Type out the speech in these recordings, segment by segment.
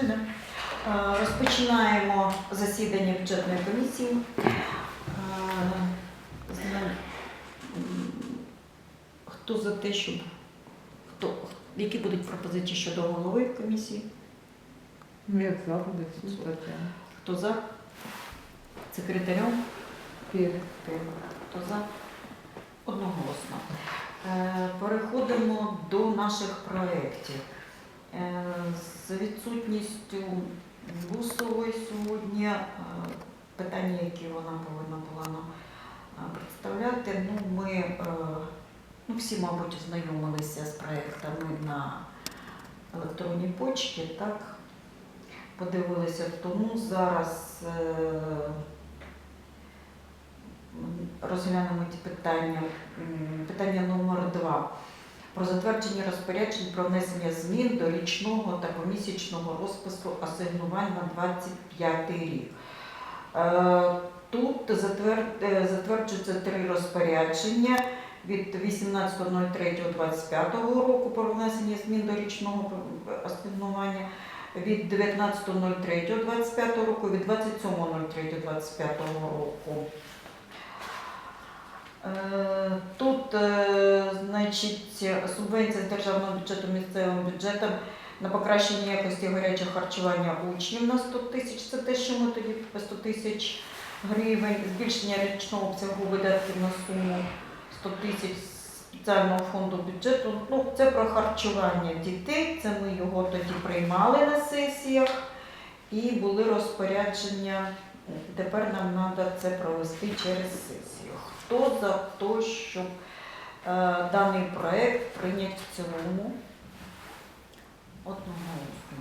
Пішли. Е, Розпочинаємо засідання бюджетної комісії. Е, Хто за те, щоб хто які будуть пропозиції щодо голови комісії? Як завжди, всі. Хто за? Секретарем? Хто за? Одноголосно. Е, Переходимо до наших проєктів. Е, З відсутністю Бусової сьогодні е, питання, які вона повинна була нам е, представляти, ну, ми ну, всі, мабуть, знайомилися з проєктами на електронній почті, так? Подивилися, тому зараз розглянемо ті питання. Питання номер два. Про затвердження розпоряджень про внесення змін до річного та помісячного розпису асигнувань на 25 рік. Е, Тут е, затверджуються три розпорядження від 18.03.25 року про внесення змін до річного асигнування, від 19.03.25 року, від 27.03.25 року. Е, Тут, е, значить, субвенція з державного бюджету місцевим бюджетом на покращення якості гарячого харчування учнів на 100 тисяч. Це те, що ми тоді по 100 тисяч гривень, збільшення річного обсягу видатків на суму 100 тисяч спеціального фонду бюджету. Ну, це про харчування дітей. Це ми його тоді приймали на сесіях і були розпорядження. Тепер нам треба це провести через сесію. Хто за те, щоб е, даний проект прийняти в цілому? Одноголосно.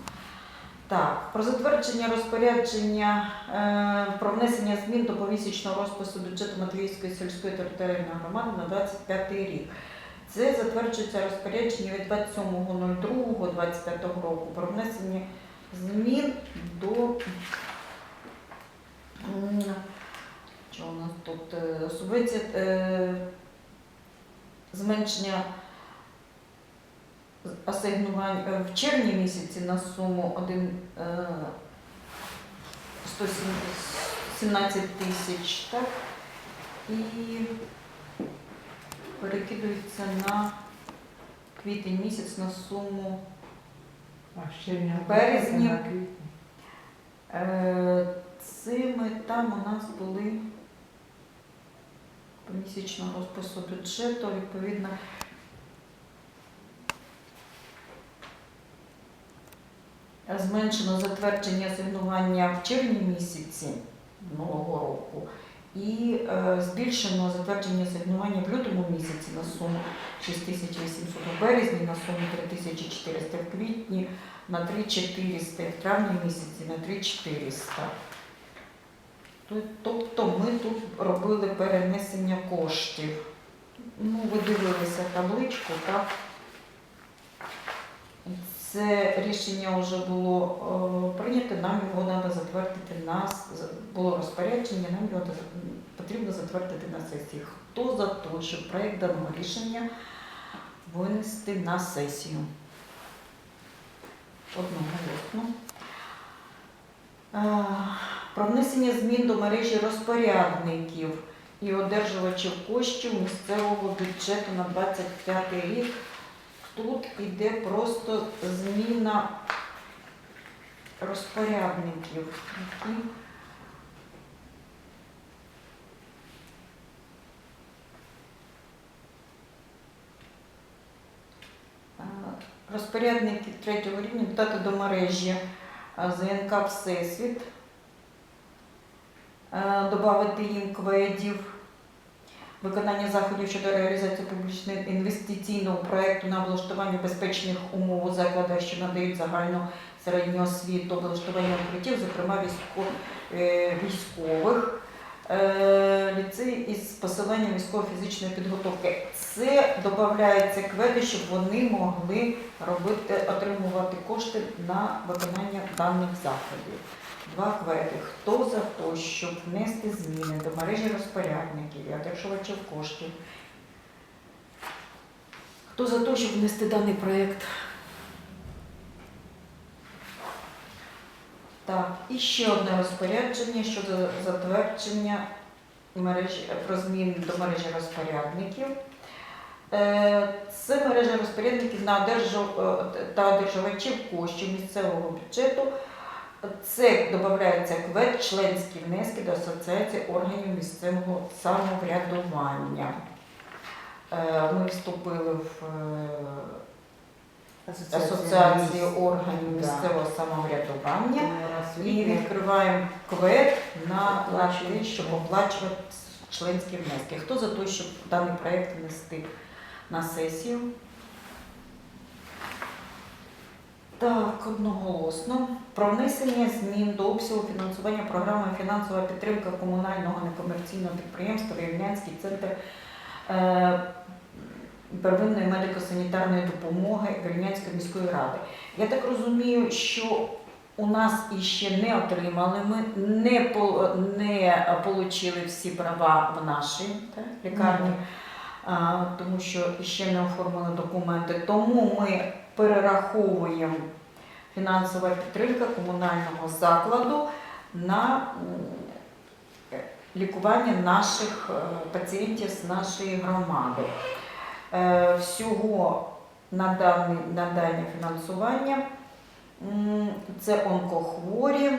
Так, про затвердження розпорядження е, про внесення змін до помісячного розпису бюджету Матвіївської сільської територіальної громади на 25 рік. Це затверджується розпорядження від 27.02.25 року про внесення змін до що у нас тут е, субвенція е, зменшення асигнувань е, в червні місяці на суму 1 е, 117 тисяч, так? І перекидується на квітень місяць на суму А Березні. Цими там у нас були помісячного розпису бюджету, відповідно. Зменшено затвердження асигнування в червні місяці минулого року і е, збільшено затвердження асигнування в лютому місяці на суму 6800 в березні, на суму 3400 в квітні, на 3400 в травні місяці на 3400. Тобто ми тут робили перенесення коштів. Ну, ви дивилися табличку, так? Це рішення вже було е, прийнято, нам його треба затвердити на було розпорядження, нам його потрібно затвердити на сесії. Хто за те, щоб проєкт даного рішення винести на сесію? Одноголосно. Про внесення змін до мережі розпорядників і одержувачів коштів місцевого бюджету на 25 рік. Тут іде просто зміна розпорядників, розпорядники третього рівня додати до мережі ЗНК Всесвіт, додати їм кведів, виконання заходів щодо реалізації публічного інвестиційного проєкту на облаштування безпечних умов у закладах, що надають загальну середню освіту, облаштування укриттів, зокрема е, військових. Е, Ліцей із посиленням військово-фізичної підготовки. Це додається кведи, щоб вони могли робити, отримувати кошти на виконання даних заходів. Два кведи. Хто за те, щоб внести зміни до мережі розпорядників і одержувачів коштів? Хто за те, щоб внести даний проєкт І ще одне розпорядження щодо затвердження мережі про зміни до мережі розпорядників. Е, Це мережа розпорядників на одержу- е, та одержувачів коштів місцевого бюджету. Це додається квет членські внески до Асоціації органів місцевого самоврядування. Е, Ми вступили в е, Асоціацію органів місцевого самоврядування. І відкриваємо квет на, на те, щоб оплачувати членські внески. Хто за те, щоб даний проєкт внести на сесію? Так, одноголосно. Про внесення змін до обсягу фінансування програми фінансова підтримка комунального некомерційного підприємства Рівнянський центр е, первинної медико-санітарної допомоги Вірнянської міської ради. Я так розумію, що у нас іще не отримали, ми не, по- не отримали всі права в нашій так, лікарні, а, тому що ще не оформили документи. Тому ми перераховуємо фінансова підтримка комунального закладу на лікування наших е, пацієнтів з нашої громади. Е, Всього на дане фінансування це онкохворі,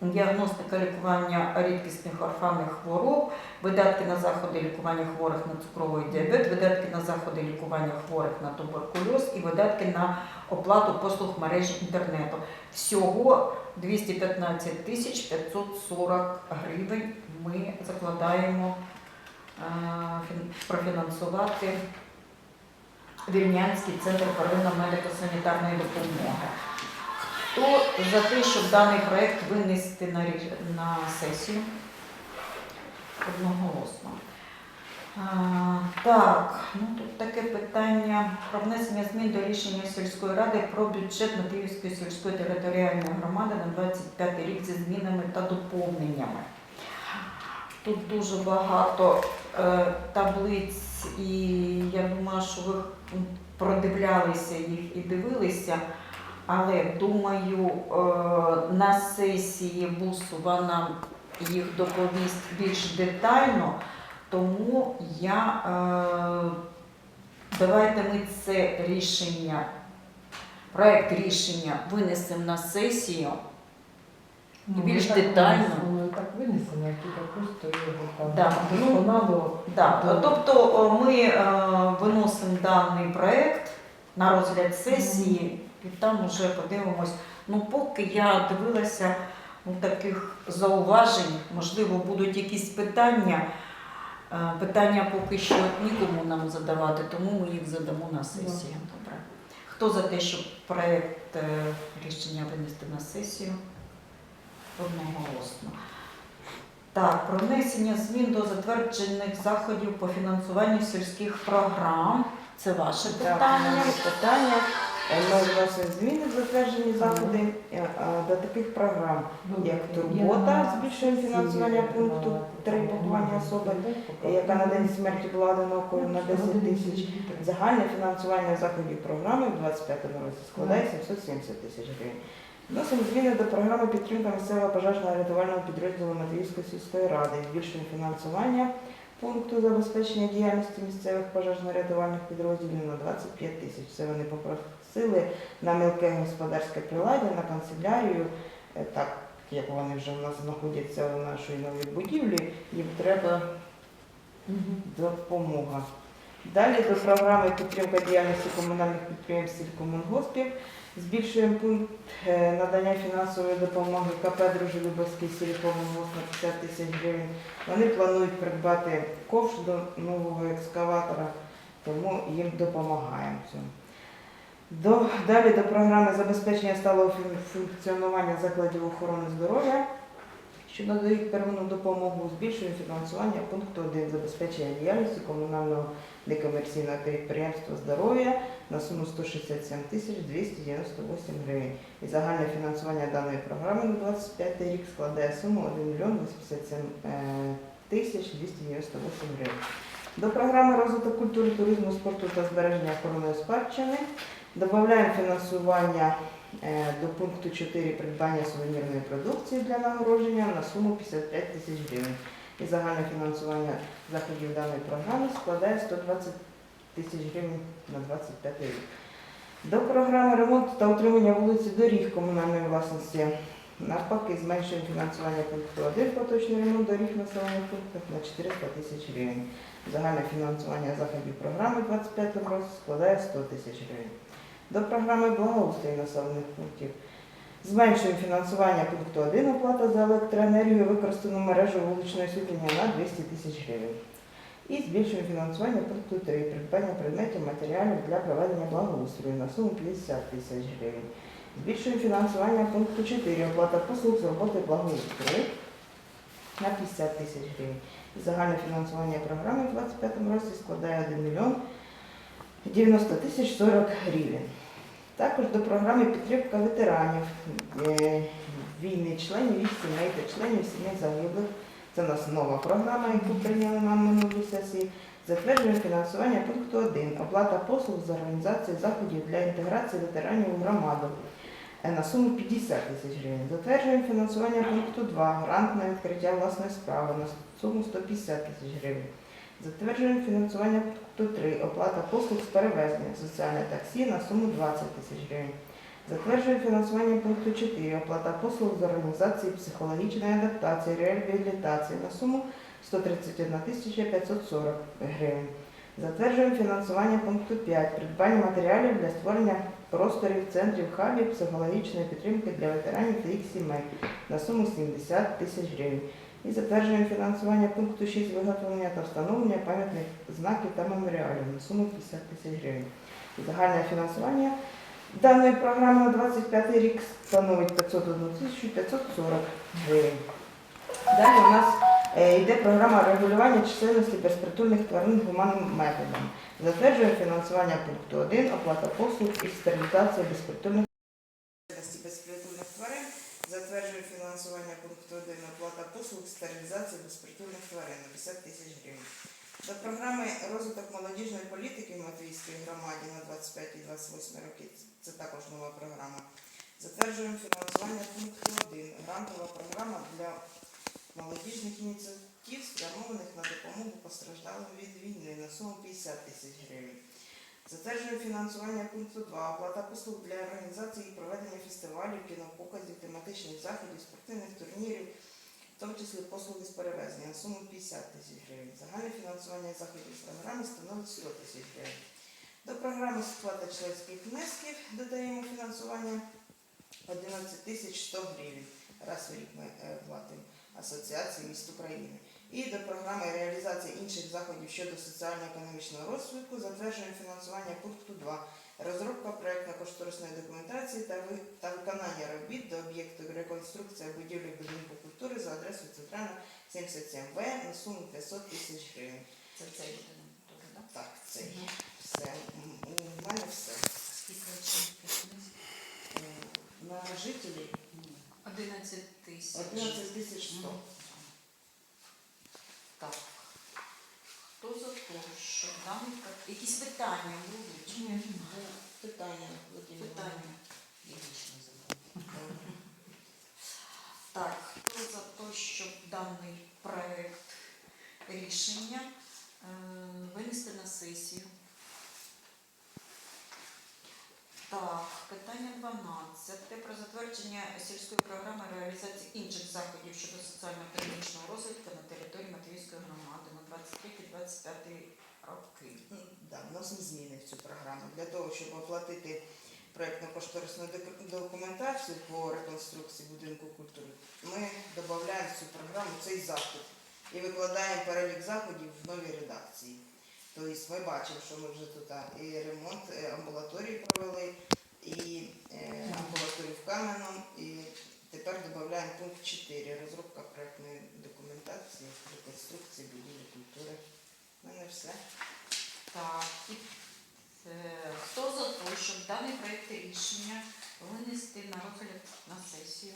діагностика лікування рідкісних орфанних хвороб, видатки на заходи лікування хворих на цукровий діабет, видатки на заходи лікування хворих на туберкульоз і видатки на оплату послуг мережі інтернету. Всього 215 тисяч 540 гривень ми закладаємо е, профінансувати Вільнянський центр первинної медико-санітарної допомоги. Хто за те, щоб даний проєкт винести на, на сесію? Одноголосно. А, так, ну тут таке питання про внесення змін до рішення сільської ради про бюджет Матвіївської сільської територіальної громади на 25 рік зі змінами та доповненнями. Тут дуже багато е, таблиць, і я думаю, що ви продивлялися їх і дивилися. Але думаю, е, на сесії БУСУВА нам їх доповість більш детально, тому я е, давайте ми це рішення, проект рішення винесемо на сесію. Ну, більш ми так детально. ми так винесено, просто його там Да, ну, досконало. Да, Так. тобто ми е, виносимо даний проект на розгляд сесії, і там вже подивимось. Ну, поки я дивилася ну, таких зауважень, можливо, будуть якісь питання. Е, Питання поки що нікому нам задавати, тому ми їх задамо на сесію. Добре. Хто за те, щоб проект е, рішення винести на сесію? Одноголосно. Так, про внесення змін до затверджених заходів по фінансуванню сільських програм. Це ваше питання. питання. Е, Ми вносимо зміни в затверджені заходи е, е, до таких програм. Як турбота, збільшуємо фінансування пункту три поховання особи, яка на день смерті була одинокою на 10 тисяч. Загальне фінансування заходів програми в 25 році складає 770 тисяч гривень. Вносимо зміни до програми підтримки місцевого пожежного рятувального підрозділу Матвіївської сільської ради. Збільшуємо фінансування пункту забезпечення діяльності місцевих пожежно-рятувальних підрозділів на 25 тисяч. Це вони попросили на мілке господарське приладдя, на канцелярію. Е, Так як вони вже в нас знаходяться у нашій новій будівлі, їм треба допомога. Далі до програми підтримка діяльності комунальних підприємств сількомунгоспів збільшуємо пункт е, надання фінансової допомоги КП Дружелюбовський сількомунгосп на 50 тисяч гривень. Вони планують придбати ковш до нового екскаватора, тому їм допомагаємо цьому. До, далі до програми забезпечення сталого функціонування закладів охорони здоров'я що надають первинну допомогу, збільшуємо фінансування пункту 1 забезпечення діяльності комунального некомерційного підприємства здоров'я на суму 167 тисяч 298 гривень. І загальне фінансування даної програми на 25 рік складає суму 1 мільйон 87 е, тисяч 298 гривень. До програми розвитку культури, туризму, спорту та збереження охоронної спадщини Додаємо фінансування е, до пункту 4 придбання сувенірної продукції для нагородження на суму 55 тисяч гривень. І загальне фінансування заходів даної програми складає 120 тисяч гривень на 25 рік. До програми ремонту та утримання вулиці доріг комунальної власності навпаки зменшуємо фінансування пункту 1 поточний ремонт доріг населених пунктах на 400 тисяч гривень. Загальне фінансування заходів програми 25 році складає 100 тисяч гривень. До програми благоустрою населених пунктів зменшуємо фінансування пункту 1 оплата за електроенергію, використану мережу вуличного освітлення на 200 тисяч гривень. І збільшуємо фінансування пункту 3 придбання предметів матеріалів для проведення благоустрою на суму 50 тисяч гривень. Збільшуємо фінансування пункту 4 оплата послуг з роботи благоустрою на 50 тисяч гривень. Загальне фінансування програми в 2025 році складає 1 мільйон 90 тисяч 40 гривень. Також до програми підтримка ветеранів е, війни, членів їх сімей та членів сімей загиблих. Це у нас нова програма, яку прийняли нам минулій сесії. Затверджуємо фінансування пункту 1. Оплата послуг з організації заходів для інтеграції ветеранів у громаду е, на суму 50 тисяч гривень. Затверджуємо фінансування пункту 2. Грант на відкриття власної справи на суму 150 тисяч гривень. Затверджуємо фінансування пункту 3. Оплата послуг з перевезення соціальне таксі на суму 20 тисяч гривень. Затверджуємо фінансування пункту 4. Оплата послуг з організації психологічної адаптації, реабілітації на суму 131 тисяча 540 гривень. Затверджуємо фінансування пункту 5. Придбання матеріалів для створення просторів центрів хабів психологічної підтримки для ветеранів та їх сімей на суму 70 тисяч гривень. І затверджуємо фінансування пункту 6 виготовлення та встановлення пам'ятних знаків та меморіалів на суму 50 тисяч гривень. Загальне фінансування даної програми на 25 рік становить 501 тисячу 540 гривень. Далі у нас е, йде програма регулювання чисельності безпритульних тварин гуманним методом. Затверджуємо фінансування пункту 1, оплата послуг і стерилізація безпритульних чисельності безпритульних тварин. Затверджуємо фінансування пункту 1, оплата послуг, безпритульних тварин на 50 тисяч гривень. До програми розвиток молодіжної політики в Матвійській громаді на 25-28 роки. Це також нова програма. Затверджуємо фінансування пункту 1. Грантова програма для молодіжних ініціатив, спрямованих на допомогу постраждалим від війни на суму 50 тисяч гривень. Затверджуємо фінансування пункту 2. Оплата послуг для організації і проведення фестивалів, кінопоказів, тематичних заходів, спортивних турнірів, в тому числі послуги з перевезення на суму 50 тисяч гривень. Загальне фінансування заходів з програми становить 100 тисяч гривень. До програми сплата членських внесків додаємо фінансування 11 тисяч 100 гривень. Раз в рік ми е, платимо Асоціації міст України. І до програми реалізації інших заходів щодо соціально-економічного розвитку затверджуємо фінансування пункту 2. Розробка проєктно-кошторисної документації та, ви, та виконання робіт до об'єкту реконструкція будівлі будинку культури за адресою Центральна 77В на суму 500 тисяч гривень. Це цей будинок так? Так, це є все. У мене все. Е, На жителів 11 тисяч. 11 тисяч 100. Так. Хто за те, що даний якісь питання будуть? Ні. Питання, Владимир. Питання. Я лично. Так, хто за те, щоб даний проект рішення е, винести на сесію? Так, питання 12. Про затвердження сільської програми реалізації інших заходів щодо соціально-економічного розвитку на території Матвійської громади на 23-25 роки. Ну, Да, вносимо зміни в цю програму для того, щоб оплатити проєктно-кошторисну документацію по реконструкції будинку культури. Ми додаємо в цю програму цей захід і викладаємо перелік заходів в новій редакції. Тобто ми бачимо, що ми вже тут і ремонт е, амбулаторії провели, і е, амбулаторію в Кам'яному, і тепер додаємо пункт 4 розробка проєктної документації реконструкції будівлі культури. У мене все. Так, е, хто за те, щоб даний проект рішення винести на розгляд на сесію?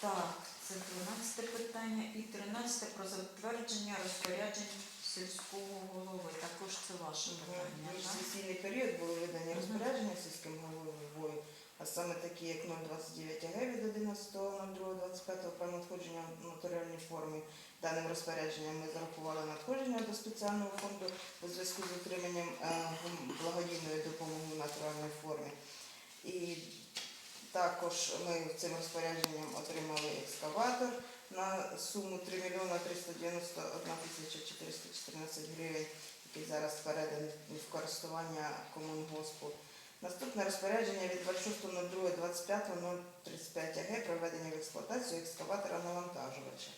Так, це 12 питання і 13 про затвердження розпоряджень сільського голови, також це ваше питання, В так? сесійний період були видані розпорядження сільським головою, а саме такі, як 029 АГ від 11.02.25 про надходження в нотаріальній формі. Даним розпорядженням ми зарахували надходження до спеціального фонду у зв'язку з отриманням е, благодійної допомоги в натуральній формі. І також ми цим розпорядженням отримали екскаватор на суму 3 мільйона 391 тисяча 414 гривень, який зараз переданий в користування комунгоспу. Наступне розпорядження від 26.02.25.035 АГ про введення в експлуатацію екскаватора навантажувача.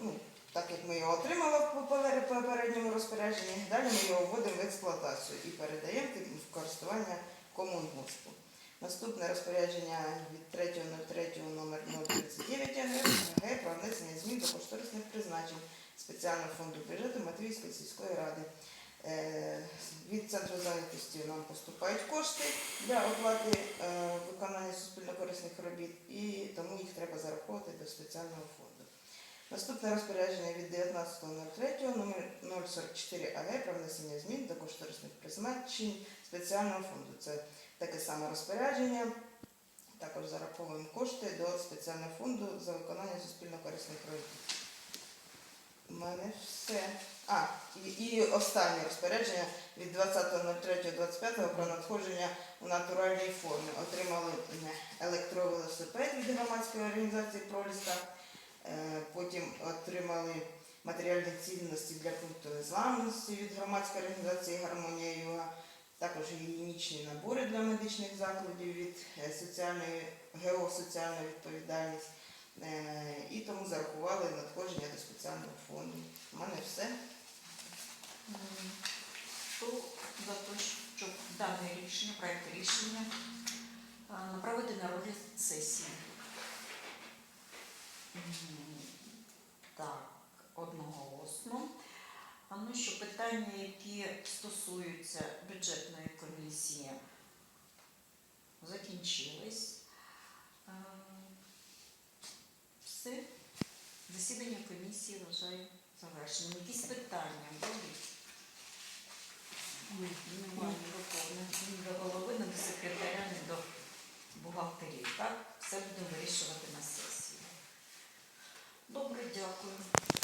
Ну, так як ми його отримали в попередньому розпорядженні, далі ми його вводимо в експлуатацію і передаємо в користування комунгоспу. Наступне розпорядження від 3.03 номер 039 АГ про внесення змін до кошторисних призначень спеціального фонду бюджету Матвіївської сільської ради. Е, Від центру зайнятості нам поступають кошти для оплати е, виконання суспільно-корисних робіт, і тому їх треба зараховувати до спеціального фонду. Наступне розпорядження від 19.03 номер 044 АГ про внесення змін до кошторисних призначень спеціального фонду. Це таке саме розпорядження. Також зараховуємо кошти до спеціального фонду за виконання суспільно-корисних робіт. У мене все. А, і, і останнє розпорядження від 20.03.25 про надходження у натуральній формі. Отримали електровелосипед від громадської організації Проліска. Е, Потім отримали матеріальні цінності для пункту незламності від громадської організації Гармонія Юга. Також гігієнічні набори для медичних закладів від е, соціальної ГО соціальна відповідальність. Е, І тому зарахували надходження до спеціального фонду. У мене все. Хто за те, щоб дане рішення, проект рішення Направити на розгляд сесії. Так, одноголосно тому ну, що питання, які стосуються бюджетної комісії, закінчились. Е, все, засідання комісії вважаю завершеним. Якісь питання будуть? Немає ні до голови, ні до секретаря, ні до бухгалтерів. Так? Все будемо вирішувати на сесії. Добре, дякую.